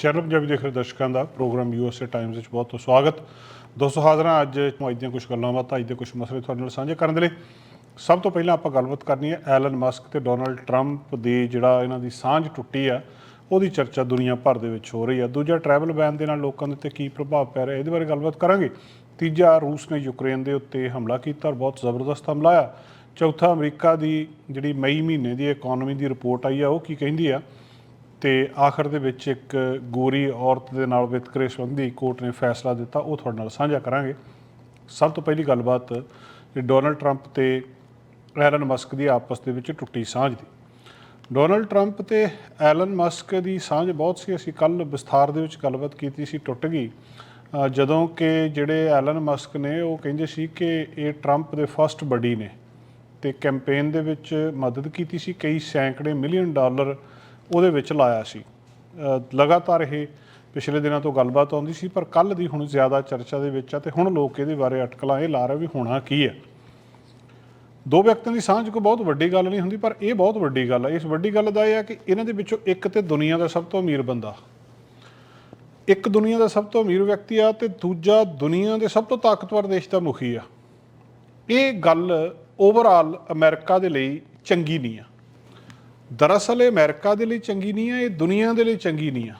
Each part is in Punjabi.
ਚੈਨਲ ਪੰਜਾਬੀ ਦੇਖ ਰਹੇ ਦਰਸ਼ਕਾਂ ਦਾ ਪ੍ਰੋਗਰਾਮ ਯੂਐਸਏ ਟਾਈਮਸ ਵਿੱਚ ਬਹੁਤ ਬਹੁਤ ਸਵਾਗਤ। ਦੋਸਤੋ, ਹਾਜ਼ਰਾਂ ਅੱਜ ਅੱਜ ਦੀਆਂ ਕੁਝ ਗੱਲਾਂ ਬਾਤਾਂ, ਅੱਜ ਦੇ ਕੁਝ ਮਸਲੇ ਤੁਹਾਡੇ ਨਾਲ ਸਾਂਝੇ ਕਰਨ ਦੇ ਲਈ। ਸਭ ਤੋਂ ਪਹਿਲਾਂ ਆਪਾਂ ਗੱਲਬਾਤ ਕਰਨੀ ਹੈ ਐਲਨ ਮਸਕ ਤੇ ਡੋਨਲਡ ਟਰੰਪ ਦੀ ਜਿਹੜਾ ਇਹਨਾਂ ਦੀ ਸਾਂਝ ਟੁੱਟੀ ਆ, ਉਹਦੀ ਚਰਚਾ ਦੁਨੀਆ ਭਰ ਦੇ ਵਿੱਚ ਹੋ ਰਹੀ ਆ। ਦੂਜਾ ਟਰੈਵਲ ਬੈਨ ਦੇ ਨਾਲ ਲੋਕਾਂ ਦੇ ਉੱਤੇ ਕੀ ਪ੍ਰਭਾਵ ਪੈ ਰਿਹਾ, ਇਹਦੇ ਬਾਰੇ ਗੱਲਬਾਤ ਕਰਾਂਗੇ। ਤੀਜਾ, ਰੂਸ ਨੇ ਯੂਕਰੇਨ ਦੇ ਉੱਤੇ ਹਮਲਾ ਕੀਤਾ ਔਰ ਬਹੁਤ ਜ਼ਬਰਦਸਤ ਹਮਲਾ ਆ। ਚੌਥਾ, ਅਮਰੀਕਾ ਦੀ ਜਿਹੜੀ ਮਈ ਮਹੀਨੇ ਦੀ ਇਕਨੋਮੀ ਦੀ ਰਿਪੋਰਟ ਆਈ ਆ, ਉਹ ਕੀ ਕਹਿੰਦੀ ਆ? ਤੇ ਆਖਰ ਦੇ ਵਿੱਚ ਇੱਕ ਗੋਰੀ ਔਰਤ ਦੇ ਨਾਲ ਵਿਤਕਰੇ ਸੰਬੰਧੀ ਕੋਰਟ ਨੇ ਫੈਸਲਾ ਦਿੱਤਾ, ਉਹ ਤੁਹਾਡੇ ਨਾਲ ਸਾਂਝਾ ਕਰਾਂਗੇ। ਸਭ ਤੋਂ ਪਹਿਲੀ ਗੱਲਬਾਤ ਡੋਨਲਡ ਟਰੰਪ ਤੇ ਐਲਨ ਮਸਕ ਦੀ ਆਪਸ ਦੇ ਵਿੱਚ ਟੁੱਟੀ ਸਾਂਝ ਦੀ। ਡੋਨਲਡ ਟਰੰਪ ਤੇ ਐਲਨ ਮਸਕ ਦੀ ਸਾਂਝ ਬਹੁਤ ਸੀ, ਅਸੀਂ ਕੱਲ ਵਿਸਥਾਰ ਦੇ ਵਿੱਚ ਗੱਲਬਾਤ ਕੀਤੀ ਸੀ, ਟੁੱਟ ਗਈ। ਜਦੋਂ ਕਿ ਜਿਹੜੇ ਐਲਨ ਮਸਕ ਨੇ, ਉਹ ਕਹਿੰਦੇ ਸੀ ਕਿ ਇਹ ਟਰੰਪ ਦੇ ਫਰਸਟ ਬਡੀ ਨੇ ਤੇ ਕੈਂਪੇਨ ਦੇ ਵਿੱਚ ਮਦਦ ਕੀਤੀ ਸੀ, ਕਈ ਸੈਂਕੜੇ ਮਿਲੀਅਨ ਡਾਲਰ ਉਹਦੇ ਵਿੱਚ ਲਾਇਆ ਸੀ। ਲਗਾਤਾਰ ਇਹ ਪਿਛਲੇ ਦਿਨਾਂ ਤੋਂ ਗੱਲਬਾਤ ਆਉਂਦੀ ਸੀ, ਪਰ ਕੱਲ ਦੀ ਹੁਣ ਜ਼ਿਆਦਾ ਚਰਚਾ ਦੇ ਵਿੱਚ ਆ ਤੇ ਹੁਣ ਲੋਕ ਇਹਦੇ ਬਾਰੇ ਅਟਕਲਾਂ ਇਹ ਲਾ ਰਹੇ ਵੀ ਹੋਣਾ ਕੀ ਹੈ। ਦੋ ਵਿਅਕਤੀਆਂ ਦੀ ਸਾਂਝ ਕੋਈ ਬਹੁਤ ਵੱਡੀ ਗੱਲ ਨਹੀਂ ਹੁੰਦੀ, ਪਰ ਇਹ ਬਹੁਤ ਵੱਡੀ ਗੱਲ ਹੈ ਇਸ ਵੱਡੀ ਗੱਲ ਦਾ ਇਹ ਹੈ ਕਿ ਇਹਨਾਂ ਦੇ ਵਿੱਚੋਂ ਇੱਕ ਤੇ ਦੁਨੀਆ ਦਾ ਸਭ ਤੋਂ ਅਮੀਰ ਬੰਦਾ। ਇੱਕ ਦੁਨੀਆ ਦਾ ਸਭ ਤੋਂ ਅਮੀਰ ਵਿਅਕਤੀ ਆ ਤੇ ਦੂਜਾ ਦੁਨੀਆ ਦੇ ਸਭ ਤੋਂ ਤਾਕਤਵਰ ਦੇਸ਼ ਦਾ ਮੁਖੀ ਆ। ਇਹ ਗੱਲ ਓਵਰਆਲ ਅਮਰੀਕਾ ਦੇ ਲਈ ਚੰਗੀ ਨਹੀਂ ਆ। ਦਰਅਸਲ ਇਹ ਅਮਰੀਕਾ ਦੇ ਲਈ ਚੰਗੀ ਨਹੀਂ ਆ, ਇਹ ਦੁਨੀਆ ਦੇ ਲਈ ਚੰਗੀ ਨਹੀਂ ਆ।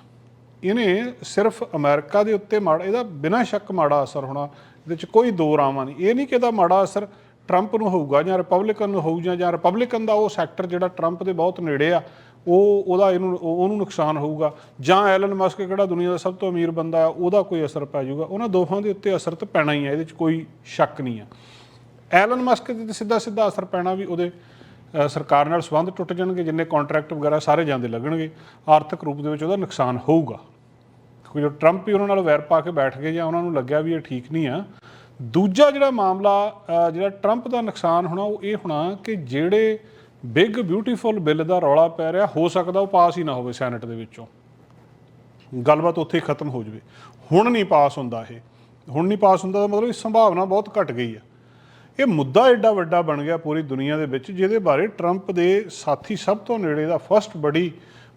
ਇਹਨੇ ਸਿਰਫ ਅਮਰੀਕਾ ਦੇ ਉੱਤੇ ਮਾੜਾ, ਇਹਦਾ ਬਿਨਾਂ ਸ਼ੱਕ ਮਾੜਾ ਅਸਰ ਹੋਣਾ, ਇਹਦੇ ਵਿੱਚ ਕੋਈ ਦੋ ਰਾਵਾਂ ਨਹੀਂ। ਇਹ ਨਹੀਂ ਕਿ ਇਹਦਾ ਮਾੜਾ ਅਸਰ ਟਰੰਪ ਨੂੰ ਹੋਊਗਾ ਜਾਂ ਰਿਪਬਲਿਕਨ ਨੂੰ ਹੋਊ ਜਾਂ ਜਾਂ ਰਿਪਬਲਿਕਨ ਦਾ ਉਹ ਸੈਕਟਰ ਜਿਹੜਾ ਟਰੰਪ ਦੇ ਬਹੁਤ ਨੇੜੇ ਆ, ਉਹ, ਉਹਦਾ ਇਹਨੂੰ, ਉਹਨੂੰ ਨੁਕਸਾਨ ਹੋਊਗਾ। ਜਾਂ ਐਲਨ ਮਸਕ, ਕਿਹੜਾ ਦੁਨੀਆ ਦਾ ਸਭ ਤੋਂ ਅਮੀਰ ਬੰਦਾ ਆ, ਉਹਦਾ ਕੋਈ ਅਸਰ ਪੈ ਜਾਊਗਾ। ਉਹਨਾਂ ਦੋਹਾਂ ਦੇ ਉੱਤੇ ਅਸਰ ਤਾਂ ਪੈਣਾ ਹੀ ਆ, ਇਹਦੇ ਵਿੱਚ ਕੋਈ ਸ਼ੱਕ ਨਹੀਂ ਆ। ਐਲਨ ਮਸਕ ਤੇ ਸਿੱਧਾ ਸਿੱਧਾ ਅਸਰ ਪੈਣਾ ਵੀ ਉਹਦੇ ਸਰਕਾਰ ਨਾਲ ਸੰਬੰਧ ਟੁੱਟ ਜਾਣਗੇ, ਜਿੰਨੇ ਕੰਟਰੈਕਟ ਵਗੈਰਾ ਸਾਰੇ ਜਾਂਦੇ ਲੱਗਣਗੇ, ਆਰਥਿਕ ਰੂਪ ਦੇ ਵਿੱਚ ਉਹਦਾ ਨੁਕਸਾਨ ਹੋਊਗਾ। ਕਿਉਂਕਿ ਜੋ ਟਰੰਪ ਹੀ ਉਹਨਾਂ ਨਾਲ ਵੈਰ ਪਾ ਕੇ ਬੈਠ ਗਏ ਜਾਂ ਉਹਨਾਂ ਨੂੰ ਲੱਗਿਆ ਵੀ ਇਹ ਠੀਕ ਨਹੀਂ ਆ, ਦੂਜਾ ਜਿਹੜਾ ਮਾਮਲਾ ਜਿਹੜਾ ਟਰੰਪ ਦਾ ਨੁਕਸਾਨ ਹੋਣਾ, ਉਹ ਇਹ ਹੋਣਾ ਕਿ ਜਿਹੜੇ ਬਿਗ ਬਿਊਟੀਫੁਲ ਬਿੱਲ ਦਾ ਰੌਲਾ ਪੈ ਰਿਹਾ, ਹੋ ਸਕਦਾ ਉਹ ਪਾਸ ਹੀ ਨਾ ਹੋਵੇ ਸੈਨੇਟ ਦੇ ਵਿੱਚੋਂ। ਗੱਲਬਾਤ ਉੱਥੇ ਹੀ ਖਤਮ ਹੋ ਜਵੇ। ਹੁਣ ਨਹੀਂ ਪਾਸ ਹੁੰਦਾ ਇਹ। ਹੁਣ ਨਹੀਂ ਪਾਸ ਹੁੰਦਾ ਦਾ ਮਤਲਬ ਇਹ ਸੰਭਾਵਨਾ ਬਹੁਤ ਘਟ ਗਈ ਆ। ਇਹ ਮੁੱਦਾ ਐਡਾ ਵੱਡਾ ਬਣ ਗਿਆ ਪੂਰੀ ਦੁਨੀਆ ਦੇ ਵਿੱਚ, ਜਿਹਦੇ ਬਾਰੇ ਟਰੰਪ ਦੇ ਸਾਥੀ ਸਭ ਤੋਂ ਨੇੜੇ ਦਾ ਫਰਸਟ ਬੜੀ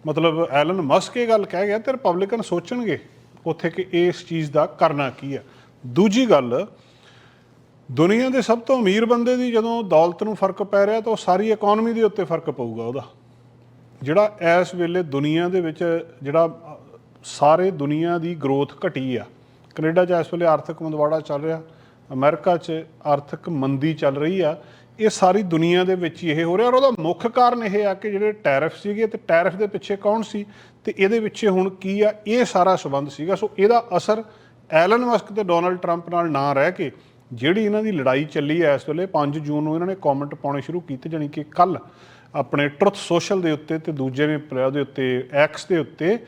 ਮਤਲਬ ਐਲਨ ਮਸਕ ਇਹ ਗੱਲ ਕਹਿ ਗਿਆ, ਤੇ ਰਿਪਬਲਿਕਨ ਸੋਚਣਗੇ ਉੱਥੇ ਕਿ ਇਸ ਚੀਜ਼ ਦਾ ਕਰਨਾ ਕੀ ਹੈ ਦੂਜੀ ਗੱਲ, ਦੁਨੀਆ ਦੇ ਸਭ ਤੋਂ ਅਮੀਰ ਬੰਦੇ ਦੀ ਜਦੋਂ ਦੌਲਤ ਨੂੰ ਫ਼ਰਕ ਪੈ ਰਿਹਾ, ਤਾਂ ਉਹ ਸਾਰੀ ਇਕਨੋਮੀ ਦੇ ਉੱਤੇ ਫ਼ਰਕ ਪਊਗਾ ਉਹਦਾ। ਜਿਹੜਾ ਇਸ ਵੇਲੇ ਦੁਨੀਆ ਦੇ ਵਿੱਚ, ਜਿਹੜਾ ਸਾਰੇ ਦੁਨੀਆ ਦੀ ਗਰੋਥ ਘਟੀ ਆ। ਕੈਨੇਡਾ 'ਚ ਇਸ ਵੇਲੇ ਆਰਥਿਕ ਮੰਦਵਾੜਾ ਚੱਲ ਰਿਹਾ। ਅਮਰੀਕਾ 'ਚ ਆਰਥਿਕ ਮੰਦੀ ਚੱਲ ਰਹੀ ਆ, ਇਹ ਸਾਰੀ ਦੁਨੀਆ ਦੇ ਵਿੱਚ ਹੀ ਇਹ ਹੋ ਰਿਹਾ ਔਰ ਉਹਦਾ ਮੁੱਖ ਕਾਰਨ ਇਹ ਆ ਕਿ ਜਿਹੜੇ ਟੈਰਿਫ ਸੀਗੇ ਤੇ ਟੈਰਿਫ ਦੇ ਪਿੱਛੇ ਕੌਣ ਸੀ ਤੇ ਇਹਦੇ ਪਿੱਛੇ ਹੁਣ ਕੀ ਆ, ਇਹ ਸਾਰਾ ਸਬੰਧ ਸੀਗਾ। ਸੋ ਇਹਦਾ ਅਸਰ ਐਲਨ ਮਸਕ ਤੇ ਡੋਨਲਡ ਟਰੰਪ ਨਾਲ ਨਾ ਰਹਿ ਕੇ ਜਿਹੜੀ ਇਹਨਾਂ ਦੀ ਲੜਾਈ ਚੱਲੀ ਹੈ ਇਸ ਵੇਲੇ 5 ਜੂਨ ਨੂੰ ਇਹਨਾਂ ਨੇ ਕਮੈਂਟ ਪਾਉਣੇ ਸ਼ੁਰੂ ਕੀਤੇ, ਜਾਣੀ ਕਿ ਕੱਲ ਆਪਣੇ ਟਰੁੱਥ ਸੋਸ਼ਲ ਦੇ ਉੱਤੇ ਤੇ ਦੂਜੇ ਨੇ ਪ- ਉਹਦੇ ਉੱਤੇ, ਐਕਸ ਦੇ ਉੱਤੇ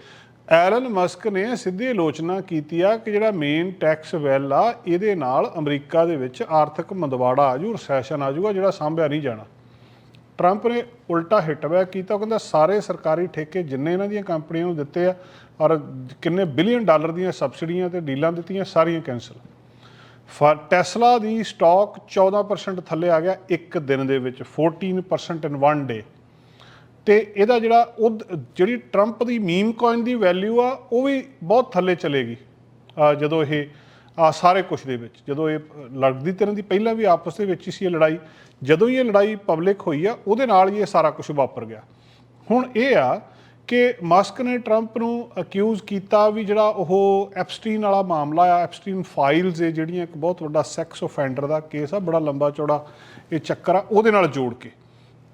ਐਲਨ ਮਸਕ ਨੇ ਸਿੱਧੀ ਆਲੋਚਨਾ ਕੀਤੀ ਆ ਕਿ ਜਿਹੜਾ ਮੇਨ ਟੈਕਸ ਵੈਲ ਆ, ਇਹਦੇ ਨਾਲ ਅਮਰੀਕਾ ਦੇ ਵਿੱਚ ਆਰਥਿਕ ਮੰਦਵਾੜਾ ਆਜੂ ਰੈਸੈਸ਼ਨ ਆਜੂਗਾ ਜਿਹੜਾ ਸਾਂਭਿਆ ਨਹੀਂ ਜਾਣਾ। ਟਰੰਪ ਨੇ ਉਲਟਾ ਹਿੱਟ ਬੈਕ ਕੀਤਾ, ਉਹ ਕਹਿੰਦਾ ਸਾਰੇ ਸਰਕਾਰੀ ਠੇਕੇ ਜਿੰਨੇ ਇਹਨਾਂ ਦੀਆਂ ਕੰਪਨੀਆਂ ਨੂੰ ਦਿੱਤੇ ਆ ਔਰ ਕਿੰਨੇ ਬਿਲੀਅਨ ਡਾਲਰ ਦੀਆਂ ਸਬਸਿਡੀਆਂ ਤੇ ਡੀਲਾਂ ਦਿੱਤੀਆਂ, ਸਾਰੀਆਂ ਕੈਨਸਲ ਫਰ ਟੈਸਲਾ ਦੀ ਸਟਾਕ 14% ਥੱਲੇ ਆ ਗਿਆ ਇੱਕ ਦਿਨ ਦੇ ਵਿੱਚ 14% ਇਨ ਵਨ ਡੇ ਤੇ ਇਹਦਾ ਜਿਹੜਾ ਉਹ ਜਿਹੜੀ ਟਰੰਪ ਦੀ ਮੀਮ ਕੋਇਨ ਦੀ ਵੈਲਿਊ ਆ, ਉਹ ਵੀ ਬਹੁਤ ਥੱਲੇ ਚਲੇਗੀ। ਜਦੋਂ ਇਹ, ਆ, ਸਾਰੇ ਕੁਝ ਦੇ ਵਿੱਚ, ਜਦੋਂ ਇਹ ਲੜਦੀ ਤਰ੍ਹਾਂ ਦੀ ਪਹਿਲਾਂ ਵੀ ਆਪਸ ਦੇ ਵਿੱਚ ਹੀ ਸੀ ਇਹ ਲੜਾਈ, ਜਦੋਂ ਹੀ ਇਹ ਲੜਾਈ ਪਬਲਿਕ ਹੋਈ ਆ, ਉਹਦੇ ਨਾਲ ਹੀ ਇਹ ਸਾਰਾ ਕੁਝ ਵਾਪਰ ਗਿਆ। ਹੁਣ ਇਹ ਆ ਕਿ ਮਸਕ ਨੇ ਟਰੰਪ ਨੂੰ ਅਕਿਊਜ਼ ਕੀਤਾ ਵੀ ਜਿਹੜਾ ਉਹ ਐਪਸਟੀਨ ਵਾਲਾ ਮਾਮਲਾ ਆ ਐਪਸਟੀਨ ਫਾਈਲਸ ਇਹ ਜਿਹੜੀਆਂ ਇੱਕ ਬਹੁਤ ਵੱਡਾ ਸੈਕਸ ਆਫੈਂਡਰ ਦਾ ਕੇਸ ਆ, ਬੜਾ ਲੰਬਾ ਚੌੜਾ ਇਹ ਚੱਕਰ ਆ, ਉਹਦੇ ਨਾਲ ਜੋੜ ਕੇ।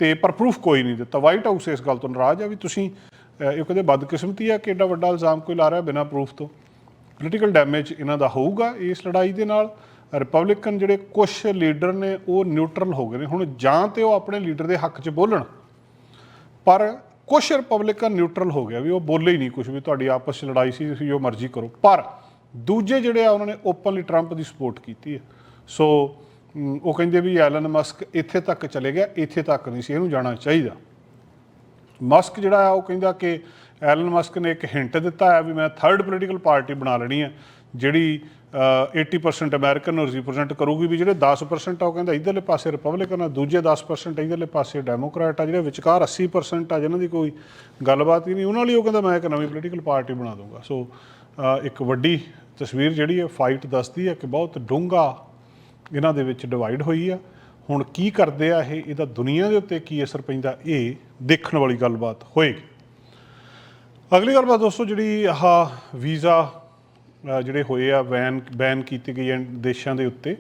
ਤੇ ਪਰ ਪ੍ਰੂਫ ਕੋਈ ਨਹੀਂ ਦਿੱਤਾ। ਵਾਈਟ ਹਾਊਸ ਇਸ ਗੱਲ ਤੋਂ ਨਾਰਾਜ਼ ਆ ਵੀ ਤੁਸੀਂ ਇਹ ਕਹਿੰਦੇ ਬਦਕਿਸਮਤੀ ਆ ਕਿ ਐਡਾ ਵੱਡਾ ਇਲਜ਼ਾਮ ਕੋਈ ਲਾ ਰਿਹਾ ਬਿਨਾਂ ਪ੍ਰੂਫ ਤੋਂ। ਪੋਲੀਟੀਕਲ ਡੈਮੇਜ ਇਹਨਾਂ ਦਾ ਹੋਊਗਾ ਇਸ ਲੜਾਈ ਦੇ ਨਾਲ। ਰਿਪਬਲਿਕਨ ਜਿਹੜੇ ਕੁਝ ਲੀਡਰ ਨੇ, ਉਹ ਨਿਊਟਰਲ ਹੋ ਗਏ ਨੇ। ਹੁਣ ਜਾਂ ਤੇ ਉਹ ਆਪਣੇ ਲੀਡਰ ਦੇ ਹੱਕ 'ਚ ਬੋਲਣ, ਪਰ ਕੁਝ ਰਿਪਬਲਿਕਨ ਨਿਊਟਰਲ ਹੋ ਗਿਆ ਵੀ ਉਹ ਬੋਲੇ ਹੀ ਨਹੀਂ ਕੁਝ ਵੀ, ਤੁਹਾਡੀ ਆਪਸ 'ਚ ਲੜਾਈ ਸੀ, ਤੁਸੀਂ ਜੋ ਮਰਜ਼ੀ ਕਰੋ। ਪਰ ਦੂਜੇ ਜਿਹੜੇ ਆ, ਉਹਨਾਂ ਨੇ ਓਪਨਲੀ ਟਰੰਪ ਦੀ ਸਪੋਰਟ ਕੀਤੀ ਹੈ। ਸੋ ਉਹ ਕਹਿੰਦੇ ਵੀ ਐਲਨ ਮਸਕ ਇੱਥੇ ਤੱਕ ਚਲੇ ਗਿਆ ਇੱਥੇ ਤੱਕ ਨਹੀਂ ਸੀ ਇਹਨੂੰ ਜਾਣਾ ਚਾਹੀਦਾ। ਮਸਕ ਜਿਹੜਾ ਆ ਉਹ ਕਹਿੰਦਾ ਕਿ ਐਲਨ ਮਸਕ ਨੇ ਇੱਕ ਹਿੰਟ ਦਿੱਤਾ ਹੈ ਵੀ ਮੈਂ ਥਰਡ ਪੋਲੀਟੀਕਲ ਪਾਰਟੀ ਬਣਾ ਲੈਣੀ ਹੈ ਜਿਹੜੀ ਅ, 80% ਅਮਰੀਕਨ ਨੂੰ ਰਿਪਰੈਜ਼ੈਂਟ ਕਰੂਗੀ ਵੀ ਜਿਹੜੇ 10% ਆ ਉਹ ਕਹਿੰਦਾ ਇਧਰਲੇ ਪਾਸੇ ਰਿਪਬਲਿਕਨ ਆ ਦੂਜੇ 10% ਇਧਰਲੇ ਪਾਸੇ ਡੈਮੋਕ੍ਰੈਟ ਆ ਜਿਹੜੇ ਵਿਚਕਾਰ 80% ਆ ਜਿਨ੍ਹਾਂ ਦੀ ਕੋਈ ਗੱਲਬਾਤ ਹੀ ਨਹੀਂ ਉਹਨਾਂ ਲਈ ਉਹ ਕਹਿੰਦਾ ਮੈਂ ਇੱਕ ਨਵੀਂ ਪੋਲੀਟੀਕਲ ਪਾਰਟੀ ਬਣਾ ਦੂੰਗਾ ਸੋ ਇੱਕ ਵੱਡੀ ਤਸਵੀਰ ਜਿਹੜੀ ਹੈ ਫਾਈਟ ਦੱਸਦੀ ਹੈ ਕਿ ਬਹੁਤ ਡੂੰਘਾ ਇਹਨਾਂ ਦੇ ਵਿੱਚ ਡਿਵਾਈਡ ਹੋਈ ਆ। ਹੁਣ ਕੀ ਕਰਦੇ ਆ ਇਹ? ਇਹਦਾ ਦੁਨੀਆ ਦੇ ਉੱਤੇ ਕੀ ਅਸਰ ਪੈਂਦਾ? ਇਹ ਦੇਖਣ ਵਾਲੀ ਗੱਲਬਾਤ ਹੋਏਗੀ। ਅਗਲੀ ਗੱਲਬਾਤ ਦੋਸਤੋ ਜਿਹੜੀ ਆਹ ਵੀਜ਼ਾ ਜਿਹੜੇ ਹੋਏ ਆ, ਬੈਨ ਬੈਨ ਕੀਤੇ ਗਏ ਆ ਦੇਸ਼ਾਂ ਦੇ ਉੱਤੇ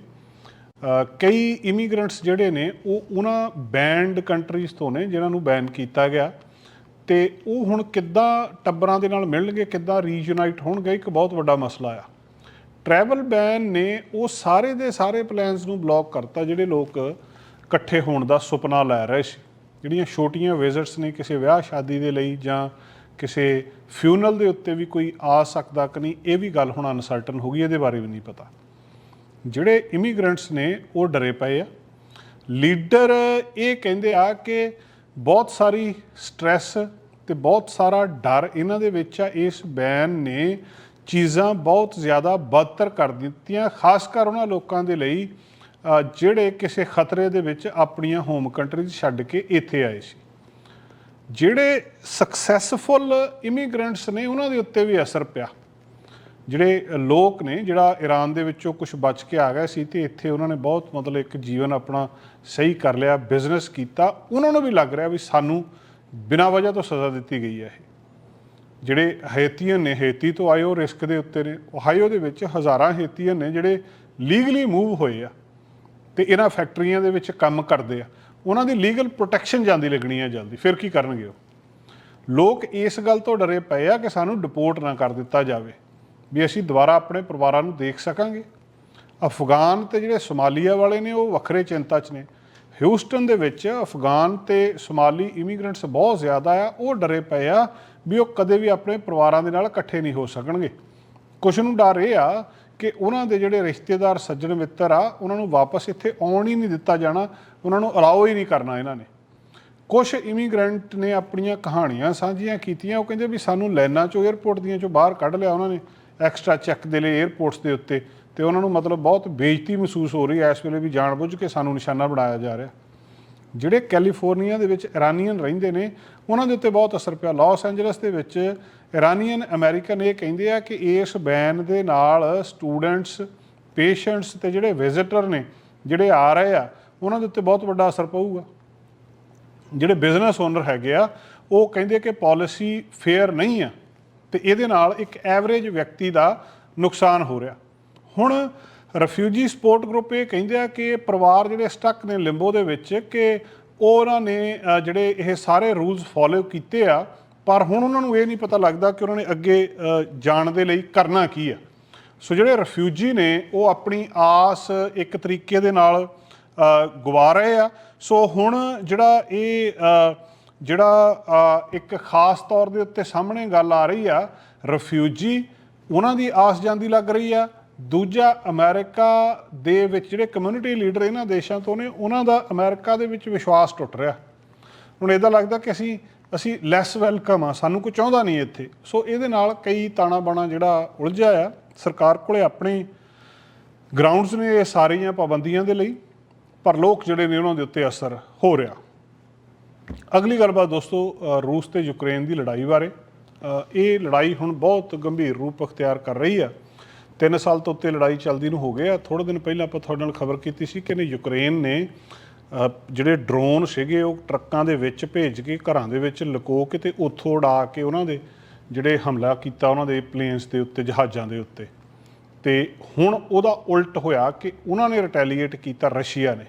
ਕਈ ਇਮੀਗ੍ਰੈਂਟਸ ਜਿਹੜੇ ਨੇ, ਉਹ ਉਹਨਾਂ ਬੈਂਡ ਕੰਟਰੀਜ਼ ਤੋਂ ਨੇ ਜਿਨ੍ਹਾਂ ਨੂੰ ਬੈਨ ਕੀਤਾ ਗਿਆ। ਤੇ ਉਹ ਹੁਣ ਕਿੱਦਾਂ ਟੱਬਰਾਂ ਦੇ ਨਾਲ ਮਿਲਣਗੇ, ਕਿੱਦਾਂ ਰੀਯੂਨਾਈਟ ਹੋਣਗੇ, ਇੱਕ ਬਹੁਤ ਵੱਡਾ ਮਸਲਾ ਆ। ਟਰੈਵਲ ਬੈਨ ਨੇ ਉਹ ਸਾਰੇ ਦੇ ਸਾਰੇ ਪਲਾਨਸ ਨੂੰ ਬਲੌਕ ਕਰਤਾ ਜਿਹੜੇ ਲੋਕ ਇਕੱਠੇ ਹੋਣ ਦਾ ਸੁਪਨਾ ਲੈ ਰਹੇ ਸੀ। ਜਿਹੜੀਆਂ ਛੋਟੀਆਂ ਵਿਜ਼ਿਟਸ ਨੇ ਕਿਸੇ ਵਿਆਹ ਸ਼ਾਦੀ ਦੇ ਲਈ ਜਾਂ ਕਿਸੇ ਫਿਊਨਲ ਦੇ ਉੱਤੇ ਵੀ ਕੋਈ ਆ ਸਕਦਾ ਕਿ ਨਹੀਂ, ਇਹ ਵੀ ਗੱਲ ਹੁਣ ਅਨਸਰਟਨ ਹੋ ਗਈ, ਇਹਦੇ ਬਾਰੇ ਵੀ ਨਹੀਂ ਪਤਾ। ਜਿਹੜੇ ਇਮੀਗ੍ਰੈਂਟਸ ਨੇ, ਉਹ ਡਰੇ ਪਏ ਆ। ਲੀਡਰ ਇਹ ਕਹਿੰਦੇ ਆ ਕਿ ਬਹੁਤ ਸਾਰੀ ਸਟ੍ਰੈਸ ਤੇ ਬਹੁਤ ਸਾਰਾ ਡਰ ਇਹਨਾਂ ਦੇ ਵਿੱਚ ਆ। ਇਸ ਬੈਨ ਨੇ ਚੀਜ਼ਾਂ ਬਹੁਤ ਜ਼ਿਆਦਾ ਬਦਤਰ ਕਰ ਦਿੱਤੀਆਂ, ਖਾਸ ਕਰ ਉਹਨਾਂ ਲੋਕਾਂ ਦੇ ਲਈ ਜਿਹੜੇ ਕਿਸੇ ਖਤਰੇ ਦੇ ਵਿੱਚ ਆਪਣੀਆਂ ਹੋਮ ਕੰਟਰੀਜ਼ ਛੱਡ ਕੇ ਇੱਥੇ ਆਏ ਸੀ। ਜਿਹੜੇ ਸਕਸੈਸਫੁਲ ਇਮੀਗ੍ਰੈਂਟਸ ਨੇ, ਉਹਨਾਂ ਦੇ ਉੱਤੇ ਵੀ ਅਸਰ ਪਿਆ। ਜਿਹੜੇ ਲੋਕ ਨੇ, ਜਿਹੜਾ ਈਰਾਨ ਦੇ ਵਿੱਚੋਂ ਕੁਝ ਬਚ ਕੇ ਆ ਗਿਆ ਸੀ ਤੇ ਇੱਥੇ ਉਹਨਾਂ ਨੇ ਬਹੁਤ ਮਤਲਬ ਇੱਕ ਜੀਵਨ ਆਪਣਾ ਸਹੀ ਕਰ ਲਿਆ ਬਿਜ਼ਨਸ ਕੀਤਾ, ਉਹਨਾਂ ਨੂੰ ਵੀ ਲੱਗ ਰਿਹਾ ਵੀ ਸਾਨੂੰ ਬਿਨਾਂ ਵਜ੍ਹਾ ਤੋਂ ਸਜ਼ਾ ਦਿੱਤੀ ਗਈ ਹੈ ਇਹ। ਜਿਹੜੇ ਹੇਤੀਅਨ ਨੇ, ਹੇਤੀ ਤੋਂ ਆਏ ਉਹ ਰਿਸਕ ਦੇ ਉੱਤੇ ਨੇ ਓਹਾਈਓ ਦੇ ਵਿੱਚ ਹਜ਼ਾਰਾਂ ਹੇਤੀਅਨ ਨੇ ਜਿਹੜੇ ਲੀਗਲੀ ਮੂਵ ਹੋਏ ਆ ਤੇ ਇਹਨਾਂ ਫੈਕਟਰੀਆਂ ਦੇ ਵਿੱਚ ਕੰਮ ਕਰਦੇ ਆ। ਉਹਨਾਂ ਦੀ ਲੀਗਲ ਪ੍ਰੋਟੈਕਸ਼ਨ ਜਾਂਦੀ ਲੱਗਣੀ ਆ ਜਲਦੀ, ਫਿਰ ਕੀ ਕਰਨਗੇ ਉਹ? ਲੋਕ ਇਸ ਗੱਲ ਤੋਂ ਡਰੇ ਪਏ ਆ ਕਿ ਸਾਨੂੰ ਡਿਪੋਰਟ ਨਾ ਕਰ ਦਿੱਤਾ ਜਾਵੇ, ਵੀ ਅਸੀਂ ਦੁਬਾਰਾ ਆਪਣੇ ਪਰਿਵਾਰਾਂ ਨੂੰ ਦੇਖ ਸਕਾਂਗੇ। ਅਫਗਾਨ ਤੇ ਜਿਹੜੇ ਸੋਮਾਲੀਆ ਵਾਲੇ ਨੇ, ਉਹ ਵੱਖਰੇ ਚਿੰਤਾ 'ਚ ਨੇ। ਹਿਊਸਟਨ ਦੇ ਵਿੱਚ ਅਫਗਾਨ ਤੇ ਸੋਮਾਲੀ ਇਮੀਗ੍ਰੈਂਟਸ ਬਹੁਤ ਜ਼ਿਆਦਾ ਆ, ਉਹ ਡਰੇ ਪਏ ਆ ਵੀ ਉਹ ਕਦੇ ਵੀ ਆਪਣੇ ਪਰਿਵਾਰਾਂ ਦੇ ਨਾਲ ਇਕੱਠੇ ਨਹੀਂ ਹੋ ਸਕਣਗੇ। ਕੁਝ ਨੂੰ ਡਰ ਇਹ ਆ ਕਿ ਉਹਨਾਂ ਦੇ ਜਿਹੜੇ ਰਿਸ਼ਤੇਦਾਰ ਸੱਜਣ ਮਿੱਤਰ ਆ, ਉਹਨਾਂ ਨੂੰ ਵਾਪਸ ਇੱਥੇ ਆਉਣ ਹੀ ਨਹੀਂ ਦਿੱਤਾ ਜਾਣਾ, ਉਹਨਾਂ ਨੂੰ ਅਲਾਓ ਹੀ ਨਹੀਂ ਕਰਨਾ ਇਹਨਾਂ ਨੇ। ਕੁਝ ਇਮੀਗ੍ਰੈਂਟ ਨੇ ਆਪਣੀਆਂ ਕਹਾਣੀਆਂ ਸਾਂਝੀਆਂ ਕੀਤੀਆਂ, ਉਹ ਕਹਿੰਦੇ ਵੀ ਸਾਨੂੰ ਲਾਈਨਾਂ ਚੋਂ 에ਅਰਪੋਰਟ ਦੀਆਂ ਚੋਂ ਬਾਹਰ ਕੱਢ ਲਿਆ ਉਹਨਾਂ ਨੇ ਐਕਸਟਰਾ ਚੈੱਕ ਦੇ ਲਈ 에ਅਰਪੋਰਟਸ ਦੇ ਉੱਤੇ। ਤੇ ਉਹਨਾਂ ਨੂੰ ਮਤਲਬ ਬਹੁਤ ਬੇਇੱਜ਼ਤੀ ਮਹਿਸੂਸ ਹੋ ਰਹੀ ਹੈ, ਇਸ ਵੇਲੇ ਵੀ ਜਾਣਬੁੱਝ ਕੇ ਸਾਨੂੰ ਨਿਸ਼ਾਨਾ ਬਣਾਇਆ ਜਾ ਰਿਹਾ। ਜਿਹੜੇ ਕੈਲੀਫੋਰਨੀਆ ਦੇ ਵਿੱਚ ਇਰਾਨੀਅਨ ਰਹਿੰਦੇ ਨੇ, ਉਹਨਾਂ ਦੇ ਉੱਤੇ ਬਹੁਤ ਅਸਰ ਪਿਆ। ਲਾਸ ਐਂਜਲਸ ਦੇ ਵਿੱਚ ਇਰਾਨੀਅਨ ਅਮਰੀਕਨ ਇਹ ਕਹਿੰਦੇ ਆ ਕਿ ਇਸ ਬੈਨ ਦੇ ਨਾਲ ਸਟੂਡੈਂਟਸ, ਪੇਸ਼ੈਂਟਸ ਤੇ ਜਿਹੜੇ ਵਿਜ਼ਿਟਰ ਨੇ, ਜਿਹੜੇ ਆ ਰਹੇ ਆ, ਉਹਨਾਂ ਦੇ ਉੱਤੇ ਬਹੁਤ ਵੱਡਾ ਅਸਰ ਪਊਗਾ। ਜਿਹੜੇ ਬਿਜ਼ਨਸ ਓਨਰ ਹੈਗੇ ਆ, ਉਹ ਕਹਿੰਦੇ ਕਿ ਪਾਲਿਸੀ ਫੇਅਰ ਨਹੀਂ ਆ ਤੇ ਇਹਦੇ ਨਾਲ ਇੱਕ ਐਵਰੇਜ ਵਿਅਕਤੀ ਦਾ ਨੁਕਸਾਨ ਹੋ ਰਿਹਾ। ਹੁਣ ਰਿਫਿਊਜੀ ਸਪੋਰਟ ਗਰੁੱਪ ਇਹ ਕਹਿੰਦੇ ਆ ਕਿ ਪਰਿਵਾਰ ਜਿਹੜੇ ਸਟਕ ਨੇ ਲਿੰਬੋ ਦੇ ਵਿੱਚ ਕਿ ਉਹ ਉਹਨਾਂ ਨੇ ਜਿਹੜੇ ਇਹ ਸਾਰੇ ਰੂਲਸ ਫੋਲੋ ਕੀਤੇ ਆ, ਪਰ ਹੁਣ ਉਹਨਾਂ ਨੂੰ ਇਹ ਨਹੀਂ ਪਤਾ ਲੱਗਦਾ ਕਿ ਉਹਨਾਂ ਨੇ ਅੱਗੇ ਜਾਣ ਦੇ ਲਈ ਕਰਨਾ ਕੀ ਆ। ਸੋ ਜਿਹੜੇ ਰਿਫਿਊਜੀ ਨੇ, ਉਹ ਆਪਣੀ ਆਸ ਇੱਕ ਤਰੀਕੇ ਦੇ ਨਾਲ ਗਵਾ ਰਹੇ ਆ। ਸੋ ਹੁਣ ਜਿਹੜਾ ਇਹ ਜਿਹੜਾ ਇੱਕ ਖਾਸ ਤੌਰ ਦੇ ਉੱਤੇ ਸਾਹਮਣੇ ਗੱਲ ਆ ਰਹੀ ਆ ਰਿਫਿਊਜੀ, ਉਹਨਾਂ ਦੀ ਆਸ ਜਾਂਦੀ ਲੱਗ ਰਹੀ ਆ। ਦੂਜਾ ਅਮਰੀਕਾ ਦੇ ਵਿੱਚ ਜਿਹੜੇ ਕਮਿਊਨਿਟੀ ਲੀਡਰ ਇਹਨਾਂ ਦੇਸ਼ਾਂ ਤੋਂ ਨੇ, ਉਹਨਾਂ ਦਾ ਅਮਰੀਕਾ ਦੇ ਵਿੱਚ ਵਿਸ਼ਵਾਸ ਟੁੱਟ ਰਿਹਾ। ਹੁਣ ਇਹਦਾ ਲੱਗਦਾ ਕਿ ਅਸੀਂ ਅਸੀਂ ਲੈਸ ਵੈਲਕਮ ਆ, ਸਾਨੂੰ ਕੋਈ ਚਾਹੁੰਦਾ ਨਹੀਂ ਇੱਥੇ। ਸੋ ਇਹਦੇ ਨਾਲ ਕਈ ਤਾਣਾ ਬਾਣਾ ਜਿਹੜਾ ਉਲਝਿਆ ਆ। ਸਰਕਾਰ ਕੋਲੇ ਆਪਣੇ ਗਰਾਊਂਡਸ ਨੇ ਇਹ ਸਾਰੀਆਂ ਪਾਬੰਦੀਆਂ ਦੇ ਲਈ, ਪਰ ਲੋਕ ਜਿਹੜੇ ਨੇ ਉਹਨਾਂ ਦੇ ਉੱਤੇ ਅਸਰ ਹੋ ਰਿਹਾ। ਅਗਲੀ ਗੱਲਬਾਤ ਦੋਸਤੋ ਰੂਸ ਤੇ ਯੂਕਰੇਨ ਦੀ ਲੜਾਈ ਬਾਰੇ। ਇਹ ਲੜਾਈ ਹੁਣ ਬਹੁਤ ਗੰਭੀਰ ਰੂਪ ਅਖਤਿਆਰ ਕਰ ਰਹੀ ਆ। ਤਿੰਨ ਸਾਲ ਤੋਂ ਉੱਤੇ ਲੜਾਈ ਚੱਲਦੀ ਨੂੰ ਹੋ ਗਏ ਆ। ਥੋੜੇ ਦਿਨ ਪਹਿਲਾਂ ਆਪਾਂ ਤੁਹਾਡੇ ਨਾਲ ਖਬਰ ਕੀਤੀ ਸੀ ਕਿ ਨੇ ਯੂਕਰੇਨ ਨੇ ਜਿਹੜੇ ਡਰੋਨ ਸੀਗੇ, ਉਹ ਟਰੱਕਾਂ ਦੇ ਵਿੱਚ ਭੇਜ ਕੇ ਘਰਾਂ ਦੇ ਵਿੱਚ ਲੁਕੋ ਕੇ ਤੇ ਉੱਥੋਂ ਉਡਾ ਕੇ ਉਹਨਾਂ ਦੇ ਜਿਹੜੇ ਹਮਲਾ ਕੀਤਾ ਉਹਨਾਂ ਦੇ ਪਲੇਨਸ ਦੇ ਉੱਤੇ, ਜਹਾਜ਼ਾਂ ਦੇ ਉੱਤੇ। ਤੇ ਹੁਣ ਉਹਦਾ ਉਲਟ ਹੋਇਆ ਕਿ ਉਹਨਾਂ ਨੇ ਰਿਟੈਲੀਏਟ ਕੀਤਾ ਰਸ਼ੀਆ ਨੇ।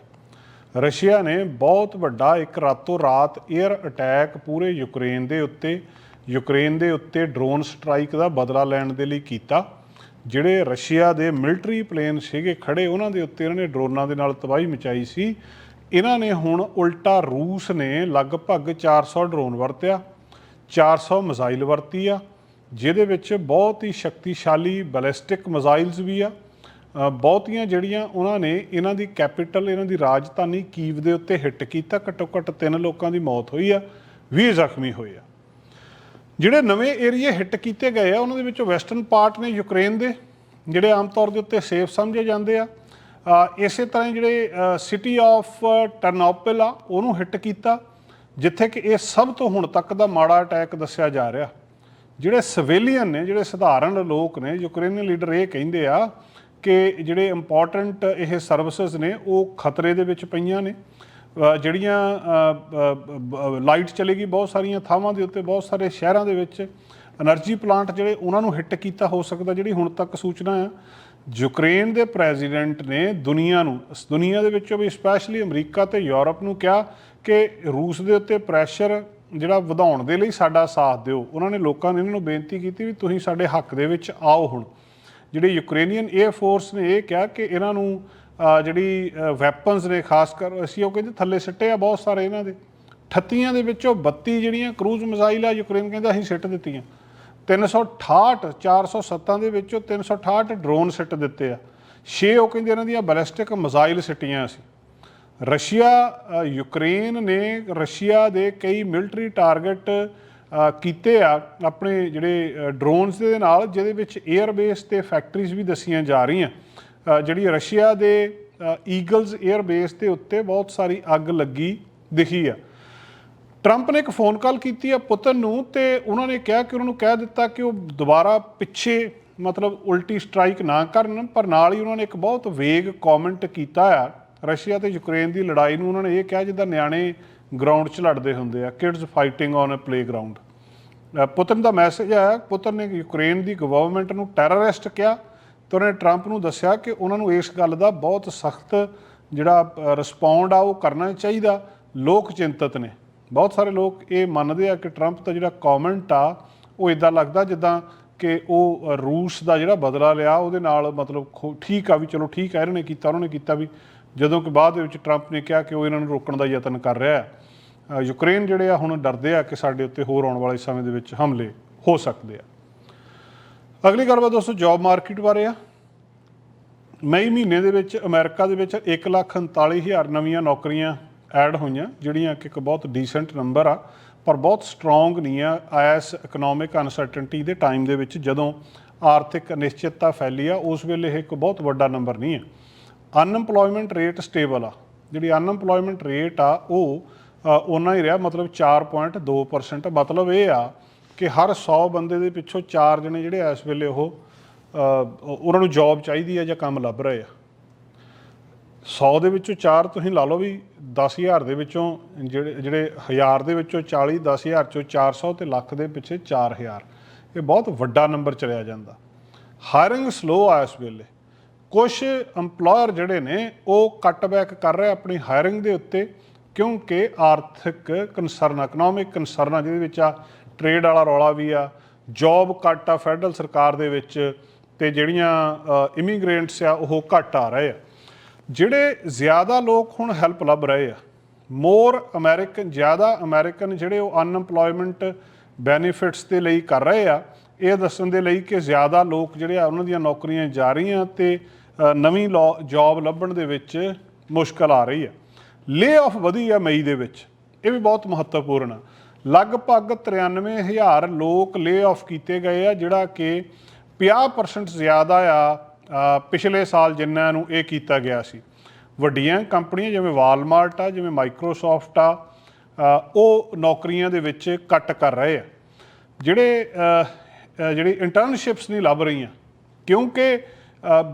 ਰਸ਼ੀਆ ਨੇ ਬਹੁਤ ਵੱਡਾ ਇੱਕ ਰਾਤੋਂ ਰਾਤ 에ਅਰ ਅਟੈਕ ਪੂਰੇ ਯੂਕਰੇਨ ਦੇ ਉੱਤੇ, ਯੂਕਰੇਨ ਦੇ ਉੱਤੇ ਡਰੋਨ ਸਟ੍ਰਾਈਕ ਦਾ ਬਦਲਾ ਲੈਣ ਦੇ ਲਈ ਕੀਤਾ। ਜਿਹੜੇ ਰਸ਼ੀਆ ਦੇ ਮਿਲਟਰੀ ਪਲੇਨ ਸੀਗੇ, ਖੜੇ ਉਹਨਾਂ ਦੇ ਉੱਤੇ ਇਹਨਾਂ ਨੇ ਡਰੋਨਾਂ ਦੇ ਨਾਲ ਤਬਾਹੀ ਮਚਾਈ ਸੀ। ਇਹਨਾਂ ਨੇ ਹੁਣ ਉਲਟਾ ਰੂਸ ਨੇ ਲਗਭਗ 400 ਡਰੋਨ ਵਰਤਿਆ 400 ਮਿਜ਼ਾਈਲ ਵਰਤੀ ਆ, ਜਿਹਦੇ ਵਿੱਚ ਬਹੁਤ ਹੀ ਸ਼ਕਤੀਸ਼ਾਲੀ ਬੈਲਿਸਟਿਕ ਮਿਜ਼ਾਈਲਸ ਵੀ ਆ। ਬਹੁਤੀਆਂ ਜਿਹੜੀਆਂ ਉਹਨਾਂ ਨੇ ਇਹਨਾਂ ਦੀ ਕੈਪੀਟਲ, ਇਹਨਾਂ ਦੀ ਰਾਜਧਾਨੀ ਕੀਵ ਦੇ ਉੱਤੇ ਹਿੱਟ ਕੀਤਾ। ਘੱਟੋ ਘੱਟ ਤਿੰਨ ਲੋਕਾਂ ਦੀ ਮੌਤ ਹੋਈ ਆ 20 ਜ਼ਖਮੀ ਹੋਏ ਆ। ਜਿਹੜੇ ਨਵੇਂ ਏਰੀਏ ਹਿੱਟ ਕੀਤੇ ਗਏ ਆ, ਉਹਨਾਂ ਦੇ ਵਿੱਚੋਂ ਵੈਸਟਰਨ ਪਾਰਟ ਨੇ ਯੂਕਰੇਨ ਦੇ, ਜਿਹੜੇ ਆਮ ਤੌਰ ਦੇ ਉੱਤੇ ਸੇਫ ਸਮਝੇ ਜਾਂਦੇ ਆ। ਇਸੇ ਤਰ੍ਹਾਂ ਹੀ ਜਿਹੜੇ ਸਿਟੀ ਆਫ ਟਰਨੋਪਲ ਆ, ਉਹਨੂੰ ਹਿੱਟ ਕੀਤਾ, ਜਿੱਥੇ ਕਿ ਇਹ ਸਭ ਤੋਂ ਹੁਣ ਤੱਕ ਦਾ ਮਾੜਾ ਅਟੈਕ ਦੱਸਿਆ ਜਾ ਰਿਹਾ। ਜਿਹੜੇ ਸਿਵਿਲੀਅਨ ਨੇ, ਜਿਹੜੇ ਸਧਾਰਨ ਲੋਕ ਨੇ ਯੂਕਰੇਨੀਅਨ ਲੀਡਰ ਇਹ ਕਹਿੰਦੇ ਆ ਕਿ ਜਿਹੜੇ ਇੰਪੋਰਟੈਂਟ ਇਹ ਸਰਵਿਸਿਜ਼ ਨੇ, ਉਹ ਖਤਰੇ ਦੇ ਵਿੱਚ ਪਈਆਂ ਨੇ। ਜਿਹੜੀਆਂ ਲਾਈਟ ਚਲੇਗੀ ਬਹੁਤ ਸਾਰੀਆਂ ਥਾਵਾਂ ਦੇ ਉੱਤੇ, ਬਹੁਤ ਸਾਰੇ ਸ਼ਹਿਰਾਂ ਦੇ ਵਿੱਚ એનર્ਜੀ ਪਲਾਂਟ ਜਿਹੜੇ ਉਹਨਾਂ ਨੂੰ ਹਿੱਟ ਕੀਤਾ ਹੋ ਸਕਦਾ, ਜਿਹੜੀ ਹੁਣ ਤੱਕ ਸੂਚਨਾ ਆ। ਯੂਕਰੇਨ ਦੇ ਪ੍ਰੈਜ਼ੀਡੈਂਟ ਨੇ ਦੁਨੀਆ ਨੂੰ ਇਸ ਦੁਨੀਆ ਦੇ ਵਿੱਚੋਂ ਵੀ ਸਪੈਸ਼ਲੀ ਅਮਰੀਕਾ ਤੇ ਯੂਰਪ ਨੂੰ ਕਿਹਾ ਕਿ ਰੂਸ ਦੇ ਉੱਤੇ ਪ੍ਰੈਸ਼ਰ ਜਿਹੜਾ ਵਧਾਉਣ ਦੇ ਲਈ ਸਾਡਾ ਸਾਥ ਦਿਓ। ਉਹਨਾਂ ਨੇ ਲੋਕਾਂ ਨੇ ਇਹਨਾਂ ਨੂੰ ਬੇਨਤੀ ਕੀਤੀ ਵੀ ਤੁਸੀਂ ਸਾਡੇ ਹੱਕ ਦੇ ਵਿੱਚ ਆਓ ਹੁਣ। ਜਿਹੜੇ ਯੂਕਰੇਨੀਅਨ 에ਅਰ ਫੋਰਸ ਨੇ ਇਹ ਕਿਹਾ ਕਿ ਇਹਨਾਂ ਨੂੰ ਜਿਹੜੀ ਵੈਪਨਸ ਨੇ, ਖਾਸ ਕਰ ਅਸੀਂ ਉਹ ਕਹਿੰਦੇ ਥੱਲੇ ਸਿੱਟੇ ਆ ਬਹੁਤ ਸਾਰੇ ਇਹਨਾਂ ਦੇ। 38 ਦੇ ਵਿੱਚੋਂ 32 ਜਿਹੜੀਆਂ ਕਰੂਜ਼ ਮਿਜ਼ਾਈਲ ਆ, ਯੂਕਰੇਨ ਕਹਿੰਦਾ ਅਸੀਂ ਸਿੱਟ ਦਿੱਤੀਆਂ। 368 407 ਦੇ ਵਿੱਚੋਂ 368 ਡਰੋਨ ਸਿੱਟ ਦਿੱਤੇ ਆ। 6 ਉਹ ਕਹਿੰਦੇ ਇਹਨਾਂ ਦੀਆਂ ਬੈਲਿਸਟਿਕ ਮਿਜ਼ਾਈਲ ਸਿੱਟੀਆਂ ਅਸੀਂ। ਰਸ਼ੀਆ ਯੂਕਰੇਨ ਨੇ ਰਸ਼ੀਆ ਦੇ ਕਈ ਮਿਲਟਰੀ ਟਾਰਗੇਟ ਕੀਤੇ ਆ, ਆਪਣੇ ਜਿਹੜੇ ਡਰੋਨਸ ਦੇ ਨਾਲ, ਜਿਹਦੇ ਵਿੱਚ 에ਅਰ ਬੇਸ ਤੇ ਫੈਕਟਰੀਜ਼ ਵੀ ਦਸੀਆਂ ਜਾ ਰਹੀਆਂ। ਜਿਹੜੀ ਰਸ਼ੀਆ ਦੇ ਈਗਲਸ 에ਅਰ ਬੇਸ ਦੇ ਉੱਤੇ ਬਹੁਤ ਸਾਰੀ ਅੱਗ ਲੱਗੀ ਦਿਖੀ ਆ। ਟਰੰਪ ਨੇ ਇੱਕ ਫੋਨ ਕਾਲ ਕੀਤੀ ਆ ਪੁਤਨ ਨੂੰ ਤੇ ਉਹਨਾਂ ਨੇ ਕਿਹਾ ਕਿ ਉਹਨਾਂ ਨੂੰ ਕਹਿ ਦਿੱਤਾ ਕਿ ਉਹ ਦੁਬਾਰਾ ਪਿੱਛੇ ਮਤਲਬ ਉਲਟੀ ਸਟ੍ਰਾਈਕ ਨਾ ਕਰਨ, ਪਰ ਨਾਲ ਹੀ ਉਹਨਾਂ ਨੇ ਇੱਕ ਬਹੁਤ ਵੇਗ ਕਮੈਂਟ ਕੀਤਾ ਆ। ਰਸ਼ੀਆ ਤੇ ਯੂਕਰੇਨ ਦੀ ਲੜਾਈ ਨੂੰ ਉਹਨਾਂ ਨੇ ਇਹ ਕਿਹਾ ਜਿੱਦਾਂ ਨਿਆਣੇ ਗਰਾਊਂਡ 'ਚ ਲੜਦੇ ਹੁੰਦੇ ਆ kids fighting on a playground Putin the message ਆਇਆ ਪੁਤਨ ਨੇ ਯੂਕਰੇਨ ਦੀ ਗਵਰਨਮੈਂਟ ਨੂੰ ਟੈਰਰਿਸਟ ਕਿਹਾ। ਤੇ ਉਹਨੇ ਟਰੰਪ ਨੂੰ ਦੱਸਿਆ ਕਿ ਉਹਨਾਂ ਨੂੰ ਇਸ ਗੱਲ ਦਾ ਬਹੁਤ ਸਖਤ ਜਿਹੜਾ ਰਿਸਪੌਂਡ ਆ, ਉਹ ਕਰਨਾ ਚਾਹੀਦਾ। ਲੋਕ ਚਿੰਤਤ ਨੇ। ਬਹੁਤ ਸਾਰੇ ਲੋਕ ਇਹ ਮੰਨਦੇ ਆ ਕਿ ਟਰੰਪ ਦਾ ਜਿਹੜਾ ਕਮੈਂਟ ਆ, ਉਹ ਇਦਾਂ ਲੱਗਦਾ ਜਿੱਦਾਂ ਕਿ ਉਹ ਰੂਸ ਦਾ ਜਿਹੜਾ ਬਦਲਾ ਲਿਆ, ਉਹਦੇ ਨਾਲ ਮਤਲਬ ਖੋ- ਠੀਕ ਆ ਵੀ ਚਲੋ ਠੀਕ ਆ, ਇਹਨਾਂ ਨੇ ਕੀਤਾ, ਉਹਨਾਂ ਨੇ ਕੀਤਾ ਵੀ। ਜਦੋਂ ਕਿ ਬਾਅਦ ਦੇ ਵਿੱਚ ਟਰੰਪ ਨੇ ਕਿਹਾ ਕਿ ਉਹ ਇਹਨਾਂ ਨੂੰ ਰੋਕਣ ਦਾ ਯਤਨ ਕਰ ਰਿਹਾ ਹੈ। ਯੂਕਰੇਨ ਜਿਹੜੇ ਆ ਹੁਣ ਡਰਦੇ ਆ ਕਿ ਸਾਡੇ ਉੱਤੇ ਹੋਰ ਆਉਣ ਵਾਲੇ ਸਮੇਂ ਦੇ ਵਿੱਚ ਹਮਲੇ ਹੋ ਸਕਦੇ ਆ। ਅਗਲੀ ਗੱਲਬਾਤ ਦੋਸਤੋ ਜੌਬ ਮਾਰਕੀਟ ਬਾਰੇ ਆ। ਮਈ ਮਹੀਨੇ ਦੇ ਵਿੱਚ ਅਮਰੀਕਾ ਦੇ ਵਿੱਚ 1,39,000 ਨਵੀਆਂ ਨੌਕਰੀਆਂ ਐਡ ਹੋਈਆਂ ਜਿਹੜੀਆਂ ਕਿ ਇੱਕ ਬਹੁਤ ਡੀਸੈਂਟ ਨੰਬਰ ਆ ਪਰ ਬਹੁਤ ਸਟਰੋਂਗ ਨਹੀਂ ਆ। ਆਇਸ ਇਕਨੋਮਿਕ ਅਨਸਰਟਨਟੀ ਦੇ ਟਾਈਮ ਦੇ ਵਿੱਚ ਜਦੋਂ ਆਰਥਿਕ ਅਨਿਸ਼ਚਿਤਤਾ ਫੈਲੀ ਆ ਉਸ ਵੇਲੇ ਇਹ ਇੱਕ ਬਹੁਤ ਵੱਡਾ ਨੰਬਰ ਨਹੀਂ ਹੈ ਅਨਐਮਪਲੋਇਮੈਂਟ ਰੇਟ ਸਟੇਬਲ ਆ। ਜਿਹੜੀ ਅਨਐਮਪਲੋਇਮੈਂਟ ਰੇਟ ਆ ਉਹ ਅ, ਓਨਾ ਹੀ ਰਿਹਾ ਮਤਲਬ 4.2% ਮਤਲਬ ਇਹ ਆ ਕਿ ਹਰ 100 ਬੰਦੇ ਦੇ ਪਿੱਛੋਂ 4 ਜਣੇ ਜਿਹੜੇ ਆ ਇਸ ਵੇਲੇ ਉਹ ਉਹਨਾਂ ਨੂੰ ਜੌਬ ਚਾਹੀਦੀ ਹੈ ਜਾਂ ਕੰਮ ਲੱਭ ਰਹੇ ਆ। 100 ਦੇ ਵਿੱਚੋਂ 4 ਤੁਸੀਂ ਲਾ ਲਓ ਵੀ 10000 ਦੇ ਵਿੱਚੋਂ ਜਿਹੜੇ ਜਿਹੜੇ ਹਜ਼ਾਰ ਦੇ ਵਿੱਚੋਂ 40 10000 ਚੋਂ 400 ਤੇ ਲੱਖ ਦੇ ਪਿੱਛੇ 4000 ਇਹ ਬਹੁਤ ਵੱਡਾ ਨੰਬਰ ਚਲਿਆ ਜਾਂਦਾ। ਹਾਇਰਿੰਗ ਸਲੋ ਆ ਇਸ ਵੇਲੇ। ਕੁਝ EMPLOYER ਜਿਹੜੇ ਨੇ, ਉਹ ਕੱਟਬੈਕ ਕਰ ਰਹੇ ਆਪਣੀ ਹਾਇਰਿੰਗ ਦੇ ਉੱਤੇ ਕਿਉਂਕਿ ਆਰਥਿਕ ਕਨਸਰਨ ਇਕਨੋਮਿਕ ਕਨਸਰਨ ਜਿਹਦੇ ਵਿੱਚ ਆ ਟ੍ਰੇਡ ਵਾਲਾ ਰੌਲਾ ਵੀ ਆ ਜੌਬ ਕੱਟ ਆ ਫੈਡਰਲ ਸਰਕਾਰ ਦੇ ਵਿੱਚ ਤੇ ਜਿਹੜੀਆਂ ਇਮੀਗ੍ਰੈਂਟਸ ਆ ਉਹ ਘੱਟ ਆ ਰਹੇ ਆ। ਜਿਹੜੇ ਜ਼ਿਆਦਾ ਲੋਕ ਹੁਣ ਹੈਲਪ ਲੱਭ ਰਹੇ ਆ ਮੋਰ ਅਮਰੀਕਨ ਜ਼ਿਆਦਾ ਅਮਰੀਕਨ ਜਿਹੜੇ ਉਹ ਅਨਐਮਪਲੋਇਮੈਂਟ ਬੈਨੀਫਿਟਸ ਦੇ ਲਈ ਕਰ ਰਹੇ ਆ ਇਹ ਦੱਸਣ ਦੇ ਲਈ ਕਿ ਜ਼ਿਆਦਾ ਲੋਕ ਜਿਹੜੇ ਆ ਉਹਨਾਂ ਦੀਆਂ ਨੌਕਰੀਆਂ ਜਾ ਰਹੀਆਂ ਤੇ ਅ, ਨਵੀਂ ਜੌਬ ਲੱਭਣ ਦੇ ਵਿੱਚ ਮੁਸ਼ਕਲ ਆ ਰਹੀ ਆ। ਲੇ ਆਫ ਵਧੀ ਆ ਮਈ ਦੇ ਵਿੱਚ ਇਹ ਵੀ ਬਹੁਤ ਮਹੱਤਵਪੂਰਨ ਆ। ਲਗਭਗ 93000 ਲੋਕ ਲੇ ਆਫ ਕੀਤੇ ਗਏ ਆ, ਜਿਹੜਾ ਕਿ 50% ਜ਼ਿਆਦਾ ਆ ਪਿਛਲੇ ਸਾਲ ਜਿੰਨਾਂ ਨੂੰ ਇਹ ਕੀਤਾ ਗਿਆ ਸੀ। ਵੱਡੀਆਂ ਕੰਪਨੀਆਂ ਜਿਵੇਂ ਵਾਲਮਾਰਟ ਆ, ਜਿਵੇਂ ਮਾਈਕਰੋਸਾਫਟ ਆ ਉਹ ਨੌਕਰੀਆਂ ਦੇ ਵਿੱਚ ਕੱਟ ਕਰ ਰਹੇ ਆ। ਜਿਹੜੇ ਜਿਹੜੀ ਇੰਟਰਨਸ਼ਿਪਸ ਨਹੀਂ ਲੱਭ ਰਹੀਆਂ, ਕਿਉਂਕਿ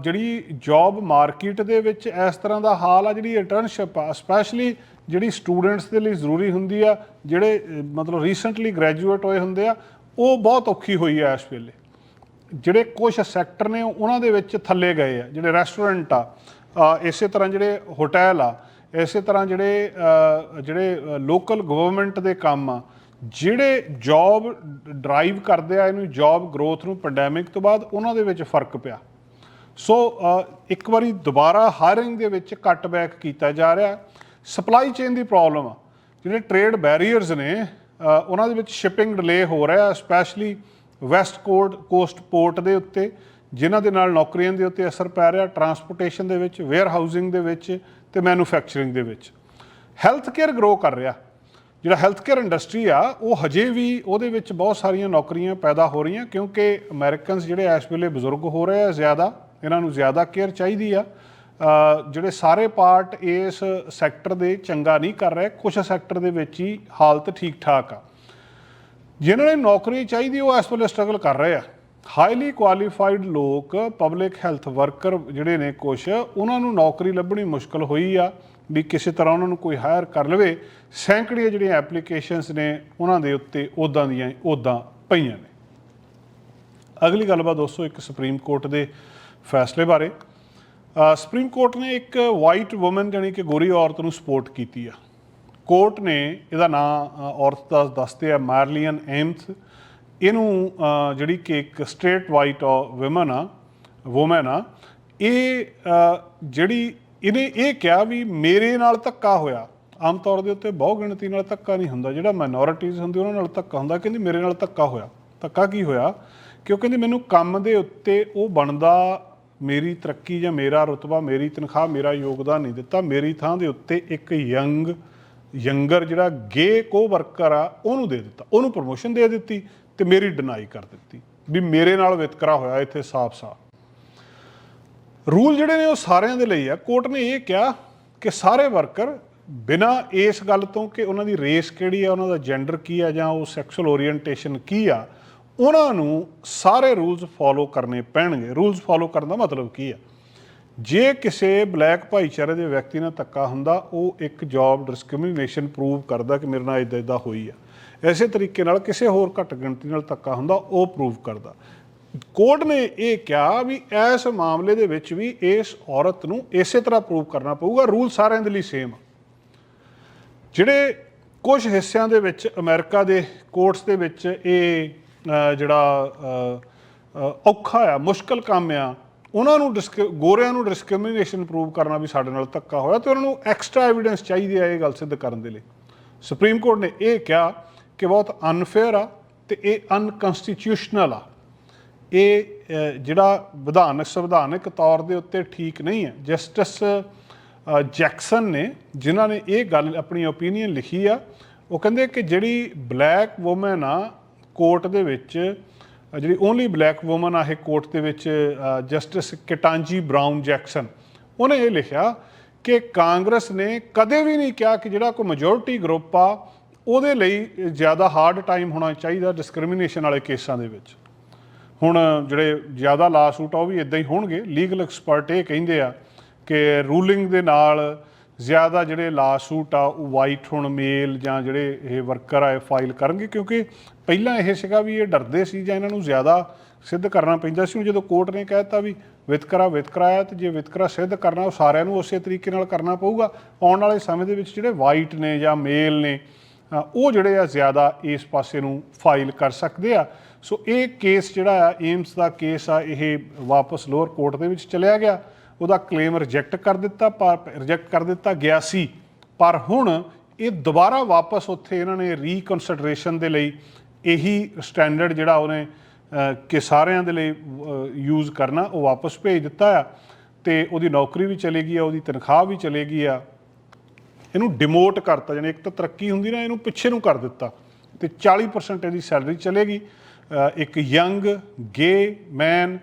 ਜਿਹੜੀ ਜੌਬ ਮਾਰਕੀਟ ਦੇ ਵਿੱਚ ਇਸ ਤਰ੍ਹਾਂ ਦਾ ਹਾਲ ਆ, ਜਿਹੜੀ ਇੰਟਰਨਸ਼ਿਪ ਆ ਸਪੈਸ਼ਲੀ ਜਿਹੜੀ ਸਟੂਡੈਂਟਸ ਦੇ ਲਈ ਜ਼ਰੂਰੀ ਹੁੰਦੀ ਆ, ਜਿਹੜੇ ਮਤਲਬ ਰੀਸੈਂਟਲੀ ਗ੍ਰੈਜੂਏਟ ਹੋਏ ਹੁੰਦੇ ਆ, ਉਹ ਬਹੁਤ ਔਖੀ ਹੋਈ ਆ ਇਸ ਵੇਲੇ। ਜਿਹੜੇ ਕੁਝ ਸੈਕਟਰ ਨੇ, ਉਹਨਾਂ ਦੇ ਵਿੱਚ ਥੱਲੇ ਗਏ ਆ, ਜਿਹੜੇ ਰੈਸਟੋਰੈਂਟ ਆ ਇਸੇ ਤਰ੍ਹਾਂ ਜਿਹੜੇ ਹੋਟਲ ਆ, ਇਸੇ ਤਰ੍ਹਾਂ ਜਿਹੜੇ ਜਿਹੜੇ ਲੋਕਲ ਗਵਰਨਮੈਂਟ ਦੇ ਕੰਮ ਆ, ਜਿਹੜੇ ਜੌਬ ਡਰਾਈਵ ਕਰਦੇ ਆ, ਇਹਨੂੰ ਜੌਬ ਗਰੋਥ ਨੂੰ ਪੈਂਡੈਮਿਕ ਤੋਂ ਬਾਅਦ, ਉਹਨਾਂ ਦੇ ਵਿੱਚ ਫ਼ਰਕ ਪਿਆ। ਸੋ ਇੱਕ ਵਾਰੀ ਦੁਬਾਰਾ ਹਾਇਰਿੰਗ ਦੇ ਵਿੱਚ ਕੱਟਬੈਕ ਕੀਤਾ ਜਾ ਰਿਹਾ। ਸਪਲਾਈ ਚੇਨ ਦੀ ਪ੍ਰੋਬਲਮ ਆ। ਜਿਹੜੇ ਟ੍ਰੇਡ ਬੈਰੀਅਰਸ ਨੇ ਉਹਨਾਂ ਦੇ ਵਿੱਚ ਸ਼ਿਪਿੰਗ ਡਿਲੇ ਹੋ ਰਿਹਾ specially west coast coast port ਦੇ ਉੱਤੇ, ਜਿਨ੍ਹਾਂ ਦੇ ਨਾਲ ਨੌਕਰੀਆਂ ਦੇ ਉੱਤੇ ਅਸਰ ਪੈ ਰਿਹਾ ਟਰਾਂਸਪੋਰਟੇਸ਼ਨ ਦੇ ਵਿੱਚ ਵੇਅਰ ਹਾਊਸਿੰਗ ਦੇ ਵਿੱਚ ਤੇ ਮੈਨੂਫੈਕਚਰਿੰਗ ਦੇ ਵਿੱਚ। ਹੈਲਥ ਕੇਅਰ ਗਰੋ ਕਰ ਰਿਹਾ। ਜਿਹੜਾ ਹੈਲਥ ਕੇਅਰ ਇੰਡਸਟਰੀ ਆ, ਉਹ ਹਜੇ ਵੀ ਉਹਦੇ ਵਿੱਚ ਬਹੁਤ ਸਾਰੀਆਂ ਨੌਕਰੀਆਂ ਪੈਦਾ ਹੋ ਰਹੀਆਂ, ਕਿਉਂਕਿ ਅਮਰੀਕਨਸ ਜਿਹੜੇ ਇਸ ਵੇਲੇ ਬਜ਼ੁਰਗ ਹੋ ਰਹੇ ਆ ਜ਼ਿਆਦਾ, ਇਹਨਾਂ ਨੂੰ ਜ਼ਿਆਦਾ ਕੇਅਰ ਚਾਹੀਦੀ ਆ। ਜਿਹੜੇ ਸਾਰੇ ਪਾਰਟ ਇਸ ਸੈਕਟਰ ਦੇ ਚੰਗਾ ਨਹੀਂ ਕਰ ਰਹੇ ਕੁਝ ਸੈਕਟਰ ਦੇ ਵਿੱਚ ਹੀ ਹਾਲਤ ਠੀਕ ਠਾਕ ਆ। ਜਿਨ੍ਹਾਂ ਨੇ ਨੌਕਰੀ ਚਾਹੀਦੀ, ਉਹ ਇਸ ਵੇਲੇ ਸਟਰਗਲ ਕਰ ਰਹੇ ਆ। ਹਾਈਲੀ ਕੁਆਲੀਫਾਈਡ ਲੋਕ ਪਬਲਿਕ ਹੈਲਥ ਵਰਕਰ ਜਿਹੜੇ ਨੇ ਕੁਝ ਉਹਨਾਂ ਨੂੰ ਨੌਕਰੀ ਲੱਭਣੀ ਮੁਸ਼ਕਲ ਹੋਈ ਆ ਵੀ ਕਿਸੇ ਤਰ੍ਹਾਂ ਉਹਨਾਂ ਨੂੰ ਕੋਈ ਹਾਇਰ ਕਰ ਲਵੇ। ਸੈਂਕੜੀਆਂ ਜਿਹੜੀਆਂ ਐਪਲੀਕੇਸ਼ਨਸ ਨੇ, ਉਹਨਾਂ ਦੇ ਉੱਤੇ ਉਦਾਂ ਦੀਆਂ ਉਦਾਂ ਪਈਆਂ ਨੇ। ਅਗਲੀ ਗੱਲਬਾਤ ਦੋਸਤੋ ਇੱਕ ਸੁਪਰੀਮ ਕੋਰਟ ਦੇ ਫੈਸਲੇ ਬਾਰੇ। ਸੁਪਰੀਮ ਕੋਰਟ ਨੇ ਇੱਕ ਵਾਈਟ ਔਮਨ ਜਾਨੀ ਕਿ ਗੋਰੀ ਔਰਤ ਨੂੰ ਸਪੋਰਟ ਕੀਤੀ ਆ। ਕੋਰਟ ਨੇ ਇਹਦਾ ਨਾਮ ਔਰਤ ਦਾ ਦੱਸਦੇ ਆ ਮਾਰਲੀਅਨ ਐਮਸ ਇਹਨੂੰ ਜਿਹੜੀ ਕਿ ਇੱਕ ਸਟ੍ਰੇਟ ਵਾਈਟ ਔਮਨ ਆ ਔਮਨ ਆ, ਇਹ ਜਿਹੜੀ ਇਹਨੇ ਇਹ ਕਿਹਾ ਵੀ ਮੇਰੇ ਨਾਲ ਧੱਕਾ ਹੋਇਆ। ਆਮ ਤੌਰ ਦੇ ਉੱਤੇ ਬਹੁ ਗਿਣਤੀ ਨਾਲ ਧੱਕਾ ਨਹੀਂ ਹੁੰਦਾ, ਜਿਹੜਾ ਮਾਈਨੋਰਿਟੀਜ਼ ਹੁੰਦੀ ਉਹਨਾਂ ਨਾਲ ਧੱਕਾ ਹੁੰਦਾ, ਕਹਿੰਦੀ ਮੇਰੇ ਨਾਲ ਧੱਕਾ ਹੋਇਆ। ਧੱਕਾ ਕੀ ਹੋਇਆ? ਕਿ ਕਹਿੰਦੀ ਮੈਨੂੰ ਕੰਮ ਦੇ ਉੱਤੇ ਉਹ ਬਣਦਾ ਮੇਰੀ ਤਰੱਕੀ ਜਾਂ ਮੇਰਾ ਰੁਤਬਾ, ਮੇਰੀ ਤਨਖਾਹ, ਮੇਰਾ ਯੋਗਦਾਨ ਨਹੀਂ ਦਿੱਤਾ। ਮੇਰੀ ਥਾਂ ਦੇ ਉੱਤੇ ਇੱਕ ਯੰਗ, ਯੰਗਰ ਜਿਹੜਾ ਗੇ ਕੋ ਵਰਕਰ ਆ, ਉਹਨੂੰ ਦੇ ਦਿੱਤਾ। ਉਹਨੂੰ ਪ੍ਰਮੋਸ਼ਨ ਦੇ ਦਿੱਤੀ ਤੇ ਮੇਰੀ ਡਿਨਾਈ ਕਰ ਦਿੱਤੀ ਵੀ ਮੇਰੇ ਨਾਲ ਵਿਤਕਰਾ ਹੋਇਆ ਇੱਥੇ ਸਾਫ਼-ਸਾਫ਼। ਰੂਲ ਜਿਹੜੇ ਨੇ ਉਹ ਸਾਰਿਆਂ ਦੇ ਲਈ ਆ। ਕੋਰਟ ਨੇ ਇਹ ਕਿਹਾ ਕਿ ਸਾਰੇ ਵਰਕਰ ਬਿਨਾ ਇਸ ਗੱਲ ਤੋਂ ਕਿ ਉਹਨਾਂ ਦੀ ਰੇਸ ਕਿਹੜੀ ਆ, ਉਹਨਾਂ ਦਾ ਜੈਂਡਰ ਕੀ ਆ ਜਾਂ ਉਹ ਸੈਕਸ਼ੂਅਲ ਓਰੀਐਂਟੇਸ਼ਨ ਕੀ ਆ ਉਹਨਾਂ ਨੂੰ ਸਾਰੇ ਰੂਲਸ ਫੋਲੋ ਕਰਨੇ ਪੈਣਗੇ। ਰੂਲਸ ਫੋਲੋ ਕਰਨ ਦਾ ਮਤਲਬ ਕੀ ਆ? ਜੇ ਕਿਸੇ ਬਲੈਕ ਭਾਈਚਾਰੇ ਦੇ ਵਿਅਕਤੀ ਨਾਲ ਧੱਕਾ ਹੁੰਦਾ, ਉਹ ਇੱਕ ਜੌਬ ਡਿਸਕ੍ਰਿਮੀਨੇਸ਼ਨ ਪ੍ਰੂਵ ਕਰਦਾ ਕਿ ਮੇਰੇ ਨਾਲ ਇਦਾਂ ਇਦਾਂ ਹੋਈ ਆ। ਐਸੇ ਤਰੀਕੇ ਨਾਲ ਕਿਸੇ ਹੋਰ ਘੱਟ ਗਿਣਤੀ ਨਾਲ ਧੱਕਾ ਹੁੰਦਾ, ਉਹ ਪ੍ਰੂਵ ਕਰਦਾ। ਕੋਰਟ ਨੇ ਇਹ ਕਿਹਾ ਵੀ ਇਸ ਮਾਮਲੇ ਦੇ ਵਿੱਚ ਵੀ ਇਸ ਔਰਤ ਨੂੰ ਇਸੇ ਤਰ੍ਹਾਂ ਪ੍ਰੂਵ ਕਰਨਾ ਪਊਗਾ, ਰੂਲ ਸਾਰਿਆਂ ਦੇ ਲਈ ਸੇਮ ਆ। ਜਿਹੜੇ ਕੁਝ ਹਿੱਸਿਆਂ ਦੇ ਵਿੱਚ, ਅਮਰੀਕਾ ਦੇ ਕੋਰਟਸ ਦੇ ਵਿੱਚ ਇਹ ਜਿਹੜਾ ਔਖਾ ਆ, ਮੁਸ਼ਕਲ ਕੰਮ ਆ, ਉਹਨਾਂ ਨੂੰ ਡਿਸਕ- ਗੋਰਿਆਂ ਨੂੰ ਡਿਸਕ੍ਰਿਮੀਨੇਸ਼ਨ ਪ੍ਰੂਵ ਕਰਨਾ ਵੀ ਸਾਡੇ ਨਾਲ ਧੱਕਾ ਹੋਇਆ ਤੇ ਉਹਨਾਂ ਨੂੰ ਐਕਸਟਰਾ ਐਵੀਡੈਂਸ ਚਾਹੀਦੀ ਆ ਇਹ ਗੱਲ ਸਿੱਧ ਕਰਨ ਦੇ ਲਈ। ਸੁਪਰੀਮ ਕੋਰਟ ਨੇ ਇਹ ਕਿਹਾ ਕਿ ਬਹੁਤ ਅਨਫੇਅਰ ਆ ਤੇ ਇਹ ਅਨਕਨਸਟੀਟਿਊਸ਼ਨਲ ਆ। ਇਹ ਜਿਹੜਾ ਵਿਧਾਨਕ ਸੰਵਿਧਾਨਕ ਤੌਰ ਦੇ ਉੱਤੇ ਠੀਕ ਨਹੀਂ ਹੈ। ਜਸਟਿਸ ਜੈਕਸਨ ਨੇ, ਜਿਨ੍ਹਾਂ ਨੇ ਇਹ ਗੱਲ, ਆਪਣੀ ਓਪੀਨੀਅਨ ਲਿਖੀ ਆ, ਉਹ ਕਹਿੰਦੇ ਕਿ ਜਿਹੜੀ ਬਲੈਕ ਔਮਨ ਆ ਕੋਰਟ ਦੇ ਵਿੱਚ ਜਿਹੜੀ ਓਨਲੀ ਬਲੈਕ ਔਮਨ ਆ ਇਹ ਕੋਰਟ ਦੇ ਵਿੱਚ ਜਸਟਿਸ ਕਿਟਾਂਜੀ ਬ੍ਰਾਊਨ ਜੈਕਸਨ, ਉਹਨੇ ਇਹ ਲਿਖਿਆ ਕਿ ਕਾਂਗਰਸ ਨੇ ਕਦੇ ਵੀ ਨਹੀਂ ਕਿਹਾ ਕਿ ਜਿਹੜਾ ਕੋਈ ਮੈਜੋਰਿਟੀ ਗਰੁੱਪ ਆ, ਉਹਦੇ ਲਈ ਜ਼ਿਆਦਾ ਹਾਰਡ ਟਾਈਮ ਹੋਣਾ ਚਾਹੀਦਾ ਡਿਸਕ੍ਰਿਮੀਨੇਸ਼ਨ ਵਾਲੇ ਕੇਸਾਂ ਦੇ ਵਿੱਚ। ਹੁਣ ਜਿਹੜੇ ਜ਼ਿਆਦਾ ਲਾ ਸੂਟ ਆ, ਉਹ ਵੀ ਇਦਾਂ ਹੀ ਹੋਣਗੇ। ਲੀਗਲ ਐਕਸਪਰਟ ਇਹ ਕਹਿੰਦੇ ਆ ਕਿ ਰੂਲਿੰਗ ਦੇ ਨਾਲ ਜ਼ਿਆਦਾ ਜਿਹੜੇ ਲਾ ਸੂਟ ਆ, ਉਹ ਵਾਈਟ ਹੁਣ ਮੇਲ ਜਾਂ ਜਿਹੜੇ ਇਹ ਵਰਕਰ ਆ, ਇਹ ਫਾਈਲ ਕਰਨਗੇ, ਕਿਉਂਕਿ ਪਹਿਲਾਂ ਇਹ ਸੀਗਾ ਵੀ ਇਹ ਡਰਦੇ ਸੀ ਜਾਂ ਇਹਨਾਂ ਨੂੰ ਜ਼ਿਆਦਾ ਸਿੱਧ ਕਰਨਾ ਪੈਂਦਾ ਸੀ। ਹੁਣ ਜਦੋਂ ਕੋਰਟ ਨੇ ਕਹਿਤਾ ਵੀ ਵਿਤਕਰਾ ਵਿਤਕਰਾ ਆ ਤੇ ਜੇ ਵਿਤਕਰਾ ਸਿੱਧ ਕਰਨਾ, ਉਹ ਸਾਰਿਆਂ ਨੂੰ ਉਸੇ ਤਰੀਕੇ ਨਾਲ ਕਰਨਾ ਪਊਗਾ। ਆਉਣ ਵਾਲੇ ਸਮੇਂ ਦੇ ਵਿੱਚ ਜਿਹੜੇ ਵਾਈਟ ਨੇ ਜਾਂ ਮੇਲ ਨੇ ਉਹ ਜਿਹੜੇ ਆ ਜ਼ਿਆਦਾ ਇਸ ਪਾਸੇ ਨੂੰ ਫਾਈਲ ਕਰ ਸਕਦੇ ਆ। ਸੋ ਇਹ ਕੇਸ ਜਿਹੜਾ ਆ ਏਮਸ ਦਾ ਕੇਸ ਆ, ਇਹ ਵਾਪਸ ਲੋਅਰ ਕੋਰਟ ਦੇ ਵਿੱਚ ਚਲਿਆ ਗਿਆ। ਉਹਦਾ ਕਲੇਮ ਰਿਜੈਕਟ ਕਰ ਦਿੱਤਾ, ਪਰ ਰਿਜੈਕਟ ਕਰ ਦਿੱਤਾ ਗਿਆ ਸੀ। ਪਰ ਹੁਣ ਇਹ ਦੁਬਾਰਾ ਵਾਪਸ ਉੱਥੇ ਇਹਨਾਂ ਨੇ ਰੀਕਨਸੀਡਰੇਸ਼ਨ ਦੇ ਲਈ ਇਹੀ ਸਟੈਂਡਰਡ ਜਿਹੜਾ ਉਹਨੇ ਕਿ ਸਾਰਿਆਂ ਦੇ ਲਈ ਯੂਜ਼ ਕਰਨਾ, ਉਹ ਵਾਪਸ ਭੇਜ ਦਿੱਤਾ ਆ। ਤੇ ਉਹਦੀ ਨੌਕਰੀ ਵੀ ਚਲੇਗੀ ਆ, ਉਹਦੀ ਤਨਖਾਹ ਵੀ ਚਲੇਗੀ ਆ। ਇਹਨੂੰ ਡਿਮੋਟ ਕਰਤਾ ਜਾਨੀ ਇੱਕ ਤਾਂ ਤਰੱਕੀ ਹੁੰਦੀ ਨਾ, ਇਹਨੂੰ ਪਿੱਛੇ ਨੂੰ ਕਰ ਦਿੱਤਾ। ਤੇ 40% ਇਹਦੀ ਸੈਲਰੀ ਚਲੇਗੀ। ਇੱਕ ਯੰਗ ਗੇ ਮੈਨ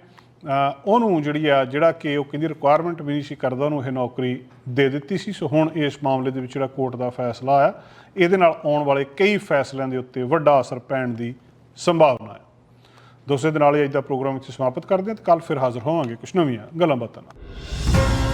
ਉਹਨੂੰ ਜਿਹੜੀ ਆ, ਜਿਹੜਾ ਕਿ ਉਹ ਕਹਿੰਦੀ ਰਿਕੁਆਇਰਮੈਂਟ ਵੀ ਨਹੀਂ ਸੀ ਕਰਦਾ, ਉਹਨੂੰ ਇਹ ਨੌਕਰੀ ਦੇ ਦਿੱਤੀ ਸੀ। ਸੋ ਹੁਣ ਇਸ ਮਾਮਲੇ ਦੇ ਵਿੱਚ ਜਿਹੜਾ ਕੋਰਟ ਦਾ ਫੈਸਲਾ ਆਇਆ ਇਹਦੇ ਨਾਲ ਆਉਣ ਵਾਲੇ ਕਈ ਫੈਸਲਿਆਂ ਦੇ ਉੱਤੇ ਵੱਡਾ ਅਸਰ ਪੈਣ ਦੀ ਸੰਭਾਵਨਾ ਹੈ ਦੋਸਤੋ ਦੇ ਨਾਲ ਹੀ ਅੱਜ ਦਾ ਪ੍ਰੋਗਰਾਮ ਇੱਥੇ ਸਮਾਪਤ ਕਰਦੇ ਹਾਂ ਤੇ ਕੱਲ ਫਿਰ ਹਾਜ਼ਰ ਹੋਵਾਂਗੇ ਕੁਝ ਨਵੀਆਂ ਗੱਲਾਂ ਬਾਤਾਂ ਨਾਲ।